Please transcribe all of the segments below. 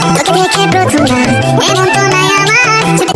তোকে দেখে প্রথমবার এমন তো নাই আমার।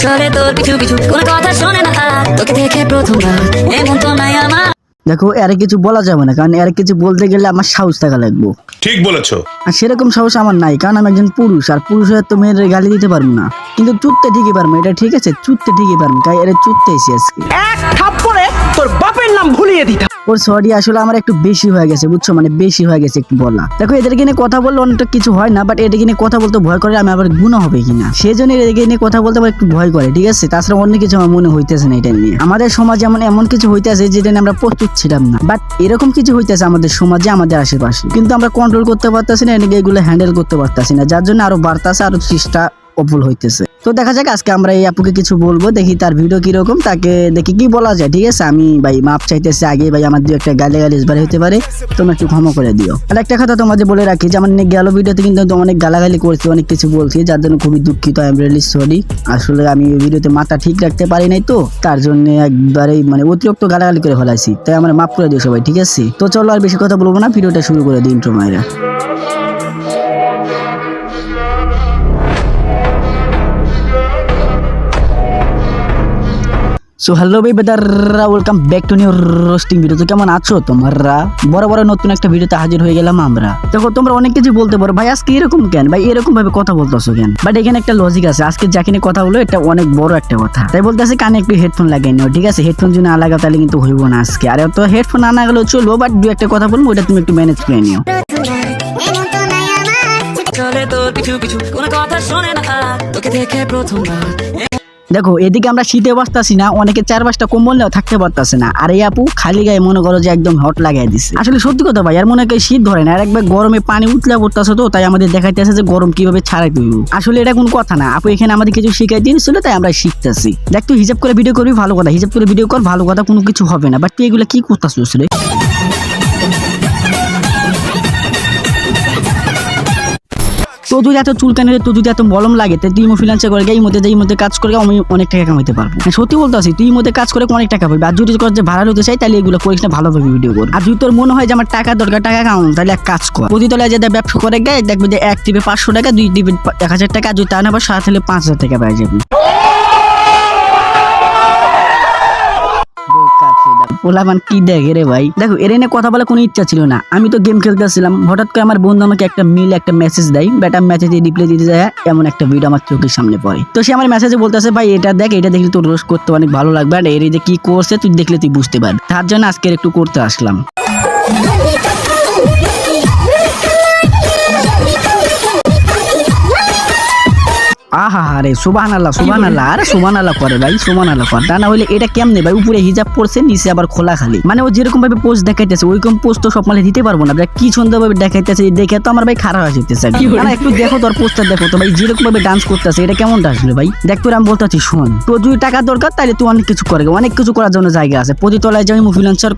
চলে তোর পিছু পিছু কোনো কথা শোনে না তোকে দেখে প্রথমবার এমন তো নাই আমার। দেখো এর কিছু বলা যাবে না কারণ এর কিছু বলতে গেলে আমার সাহস থাকা লাগবে। ঠিক বলেছ। আর সেরকম সাহস আমার নাই কারণ আমি একজন পুরুষ আর পুরুষ হয়ে তো মেয়েদের গালি দিতে পারব না। কিন্তু চুততে ঠিকই পারব এটা ঠিক আছে? চুততে ঠিকই পারব তাই এর চুততে এসে আজকে। এক থাপ্পড়ে তোর বাপের নাম ভুলিয়ে দিতাম। ওর সরি আসলে আমার একটু বেশি হয়ে গেছে, বুঝছ? মানে বেশি হয়ে গেছে একটু বলা। দেখো, এদেরকে নিয়ে কথা বললে অনেকটা কিছু হয় না বাট এদেরকে নিয়ে কথা বলতে ভয় করে আমি আবার গুণা হবে কিনা? সেই জন্য এদেরকে নিয়ে কথা বলতে আমার একটু ভয় করে, ঠিক আছে? তাছাড়া অন্য কিছু আমার মনে হইতেছে না এটা নিয়ে। আমাদের সমাজে এমন এমন কিছু হইতেছে যেটা নিয়ে আমরা প্রস্তুত ছিলাম না বাট এরকম কিছু হইতেছে আমাদের সমাজে, আমাদের আশেপাশে। কিন্তু আমরা কন্ট্রোল করতে পারতেছি না এগুলো হ্যান্ডেল করতে পারতেছি না, যার জন্য আরও বাড়তাছে, আরও চেষ্টা অফুল হইতেছে। তো দেখা যাক, আজকে আমরা এই আপুকে কিছু বলব, দেখি তার ভিডিও কীরকম, তাকে দেখি কি বলা যায়, ঠিক আছে? আমি ভাই মাপ চাইতেছি আগে, ভাই আমার দু একটা গালি গালি এসবার হতে পারে, তোমরা একটু ক্ষমা করে দিও। আর একটা কথা তোমাদের বলে রাখি, যে আমার গেল ভিডিওতে কিন্তু অনেক গালাগালি করছি, অনেক কিছু বলছি, যার জন্য খুবই দুঃখিত আই এম রিয়েলি সরি আসলে আমি ভিডিওতে মাথা ঠিক রাখতে পারি নাই তো, তার জন্য একবারেই মানে অতিরিক্ত গালাগালি করে ফেলাইছি। তাই আমার মাফ করে দিও সবাই, ঠিক আছে? তো চলো আর বেশি কথা বলব না, ভিডিওটা শুরু করে দিই ইন্ট্রো সো হ্যালো ভাই বেদাররা welcome back to new roasting video তো কেমন আছো তোমরা? বড় বড় নতুন একটা ভিডিওতে হাজির হয়ে গেলাম আমরা। দেখো, তোমরা অনেক কিছু বলতে পারো। ভাই, আজকে এরকম কেন? ভাই, এরকম ভাবে কথা বলতেছো কেন? বাট এখানে একটা লজিক আছে। আজকে যাকে নিয়ে কথা বলো এটা অনেক বড় একটা কথা। তাই বলতেছে কানে একটু হেডফোন লাগিয়ে নিও, ঠিক আছে? হেডফোন যদি না লাগাও, তাহলে কিন্তু হইব না আজকে। আর তো হেডফোন না লাগালেও চলবো বাট দু একটা কথা বলব, ওটা তুমি একটু ম্যানেজ করে নিও। চলে তোর পিছু কোনো কথা শোনে না তোকে দেখে প্রথমবার দেখো, এদিকে আমরা শীতে বাঁচতাছি না, অনেকে চার পাঁচটা কম্বল থাকতে পারতাছে না। আর এই আপু খালি গায়ে মনে করো যে একদম হট লাগাই দিছে। আসলে সত্যি কথা ভাই আর মনে হয় শীত ধরে না, আর একবার গরমে পানি উতলা পড়তেছে তো, তাই আমাদের দেখাইতে দেখাইতেছে যে গরম কীভাবে ছাড়াই তুই আসলে এটা কোনো কথা না, আপু এখানে আমাদের কিছু শিখাই দিয়েছিল, তাই আমরা শিখতেছি। দেখ, তুই হিসাব করে ভিডিও করবি, ভালো কথা। হিসাব করে ভিডিও কর, ভালো কথা কোনো কিছু হবে না। বাট তুই এগুলো কি করতেছিস রে? তো যদি এত চুলকানি তো যদি এত মলম লাগে তুই ফ্রিলান্সার করে এই মধ্যে এই মধ্যে কাজ করে আমি অনেক টাকা কামাইতে পারব। হ্যাঁ, সত্যি বলতে আসি তুই মধ্যে কাজ করে অনেক টাকা পাবি। আর যদি যে ভাড়া হতে চাই তাহলে এগুলো করিস না ভালোভাবে ভিডিও কর। আর যদি তোর মনে হয় যে আমার টাকা দরকার টাকা কামানো তাহলে এক কাজ কর। প্রতি তলায় যে ব্যবসা করে গায়ে দেখবে যে এক টিপে পাঁচশো টাকা দুই টিপে এক হাজার টাকা যদি তা না সাত হলে পাঁচ হাজার টাকা পেয়ে যাবি। পোলাপান কি দেখে রে ভাই? দেখো, এর এনে কথা বলার কোনো ইচ্ছা ছিল না। আমি তো গেম খেলতে খেলতেছিলাম হঠাৎ করে আমার বন্ধু আমাকে একটা মিল একটা মেসেজ দেয়। ব্যাটা মেসেজে রিপ্লাই দিতে যায় এমন একটা ভিডিও আমার চোখের সামনে পড়ে। তো সে আমার মেসেজে বলতেছে, ভাই, এটা দেখ, এটা দেখলে তোর রোজ করতে অনেক ভালো লাগবে। আর এর যে কি করছে, তুই দেখলে তুই বুঝতে পারবি। তার জন্য আজকের একটু করতে আসলাম। আহা আল্লাহ আল্লাহ আরে আল্লাহ করে ভাই সুবান আল্লাহ করে। তা না হলে এটা কেমনে ভাই? উপরে হিজাব পড়ছে নিচে আবার খোলা খালি। মানে ও যেরকম ভাবে পোস্ট দেখাইতেছে ওইরকম পোস্ট তো সব মালে দিতে পারব না ভাই। কি সুন্দর ভাবে দেখাইতেছে দেখে তো আমার ভাই খারাপ না একটু দেখো তোর পোস্টার দেখো তো ভাই যেরকম ভাবে ডান্স করতেছে এটা ভাই? দেখ তোর আমি বলতেছি শোন তোর যদি টাকা দরকার তাহলে তুই অনেক কিছু করে অনেক কিছু করার জন্য জায়গা আছে। যাই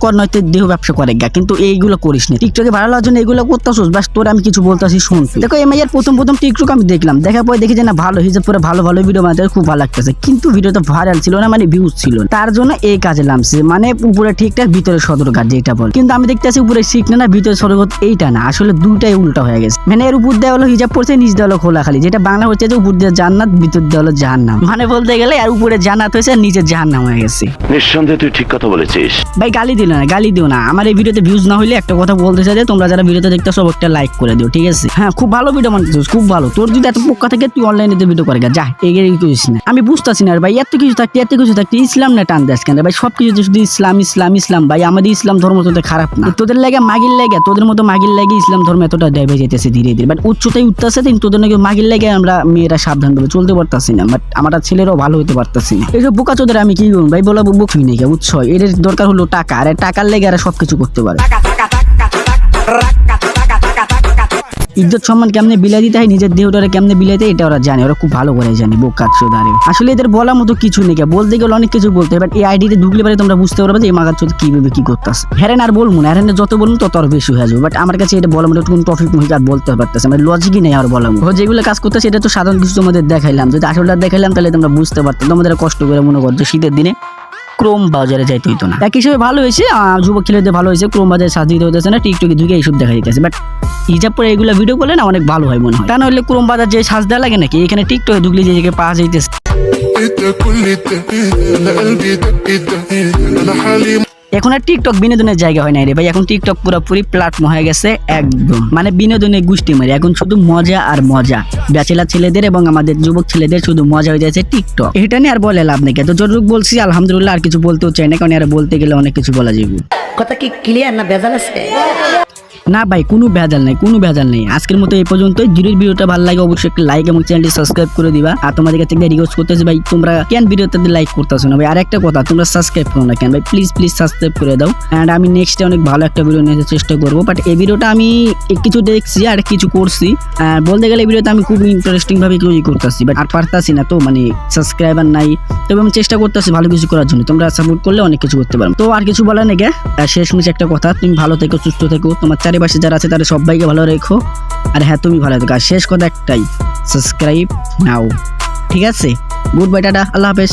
কর নয়তো দেহ ব্যবসা করে গা। কিন্তু এইগুলো করিস না। টিকটকে ভাড়া লওয়ার জন্য এগুলো করতেছিস বাস তোর আমি কিছু বলতেছি শোন। দেখো এর প্রথম প্রথম টিকটক আমি দেখলাম। দেখার পরে দেখি যে না ভালো হিসাব করে ভালো ভালো ভিডিও বানাতে খুব ভালো লাগতেছে। কিন্তু ভিডিওটা ভাইরাল ছিল না মানে ভিউজ ছিল তার জন্য এই কাজে নামছে। মানে উপরে ঠিকঠাক ভিতরে সদর কাজ যেটা বল। কিন্তু আমি দেখতেছি উপরে শিখ না ভিতরে সদর এইটা না। আসলে দুইটাই উল্টা হয়ে গেছে। মানে এর উপর দেওয়া হলো হিজাব পড়ছে নিচ দেওয়া হলো খোলা খালি যেটা বাংলা হচ্ছে যে উপর দিয়ে জান্নাত ভিতর দেওয়া হলো জাহান্নাম। মানে বলতে গেলে আর উপরে জান্নাত হয়েছে আর নিচে জাহান্নাম হয়ে গেছে। নিঃসন্দেহে তুই ঠিক কথা বলেছিস। ভাই গালি দিল না গালি দিও না। আমার এই ভিডিওতে ভিউজ না হইলে একটা কথা বলতে চাই যে তোমরা যারা ভিডিওতে দেখতে সব একটা লাইক করে দিও ঠিক আছে? হ্যাঁ খুব ভালো ভিডিও বানাতেছিস খুব ভালো। তোর যদি এত পোকা থাকে তুই অনলাইনে ভিডিও করে গা, যা, এগিয়ে করিস না। আমি বুঝতেছি না ভাই, এত কিছু থাকতে, এত কিছু থাকতে, ইসলাম না টান দেশ কেন ভাই সব কিছু শুধু ইসলাম ইসলাম ইসলাম, ভাই, আমাদের ইসলাম ধর্ম তো খারাপ না। তোদের লাগে মাগির লাগে, তোদের মতো মাগির লাগে ইসলাম ধর্ম এতটা দেবে যেতেছে ধীরে ধীরে। বাট উচ্চতায় উঠতেছে কিন্তু তোদের নাকি মাগির লাগে আমরা মেয়েরা সাবধান ভাবে চলতে পারতাছি না। বাট আমরা ছেলেরাও ভালো হতে পারতাছি না। এইসব বোকা চোদের আমি কি করব? ভাই, বলা বুকুই নাকি, উৎস, এদের দরকার হলো টাকা, আর টাকার লেগে আর সবকিছু করতে পারে। ইজ্জত সম্মান কেমনে বিলাই দিতে হয়, নিজের দেহটারে কেমনে বিলাইতে এটা ওরা জানে, ওরা খুব ভালো করে জানে বোকা চোদারে আসলে এদের বলার মতো কিছু নেই বলতে গেলে অনেক কিছু বলতে বাট এই আইডিতে ঢুকলে পারে তোমরা বুঝতে পারবে যে এই মাগার চোদ কীভাবে কি করতেছে। হ্যারেন আর বলব না হ্যারেন যত বলব তত আরও বেশি হয়ে যাবে বাট আমার কাছে এটা বলার মতো কোনো টপিক মহিলা আর বলতে পারতেছে মানে লজিকই নেই আর বলার মতো। যেগুলো কাজ করতেছে, এটা তো সাধারণ কিছু তোমাদের দেখাইলাম, যদি আসলটা দেখাইলাম তাহলে তোমরা বুঝতে পারতো, তোমাদের কষ্ট করে মনে করছ শীতের দিনে ক্রোম বাজারে যাইতে হইতো না। এক হিসেবে ভালো হয়েছে যুবক ছেলেদের ভালো হয়েছে ক্রোম বাজারে সাজ দিতে হতেছে না টিকটকে ঢুকে এইসব দেখা দিতেছে। বাট হিজাব পরে এগুলো ভিডিও করলে না অনেক ভালো হয় মনে হয়। তা নাহলে ক্রোম বাজার যে সাজ দেওয়া লাগে নাকি এখানে টিকটকে ঢুকলে যে জায়গায় পাওয়া যাইতেছে। এখন আর টিকটক বিনোদনের জায়গা হয় না রে ভাই। এখন টিকটক পুরোপুরি প্ল্যাটফর্ম হয়ে গেছে একদম। মানে বিনোদনের গোষ্ঠী মারি। এখন শুধু মজা আর মজা। ব্যাচেলার ছেলেদের এবং আমাদের যুবক ছেলেদের শুধু মজা হয়ে যাচ্ছে টিকটক এটা নিয়ে আর বলে লাভ নেই। তো যতটুক বলছি, আলহামদুলিল্লাহ, আর কিছু বলতেও চাই না, কারণ আর বলতে গেলে অনেক কিছু বলা যাবে। কথা কি ক্লিয়ার না বেজাল আছে? না ভাই, কোনো ভেজাল নাই, কোনো ভেজাল নেই। আজকের মতো এই পর্যন্তই। যদি ভিডিওটা ভালো লাগে অবশ্যই একটা লাইক এবং চ্যানেলটি সাবস্ক্রাইব করে দিবা। আর তোমাদের কাছে রিকোয়েস্ট করতেছি ভাই, তোমরা কেন ভিডিওতে লাইক করতেছো না? ভাই আর একটা কথা, তোমরা সাবস্ক্রাইব করো না কেন? ভাই প্লিজ প্লিজ সাবস্ক্রাইব করে দাও। অ্যান্ড আমি নেক্সটে অনেক ভালো একটা ভিডিও নিয়ে চেষ্টা করব। বাট এই ভিডিওটা আমি কিছু দেখছি আর কিছু করছি। আর বলতে গেলে এই ভিডিওতে আমি খুব ইন্টারেস্টিং ভাবে তৈরি করতেছি বাট আর পারতাছি না তো মানে সাবস্ক্রাইবার নাই। তবে আমি চেষ্টা করতেছি ভালো কিছু করার জন্য। তোমরা সাপোর্ট করলে অনেক কিছু করতে পারো। তো আর কিছু বলার নাকি শেষ মিনিট একটা কথা, তুমি ভালো থেকো, সুস্থ থেকো। তোমার চারিপাশে যারা আছে তারা সবাইকে ভালো রেখো। আর হ্যাঁ তুমি ভালো থেকো। আর শেষ কথা একটাই সাবস্ক্রাইব নাও। ঠিক আছে? গুড বাই টাটা, আল্লাহ হাফেজ।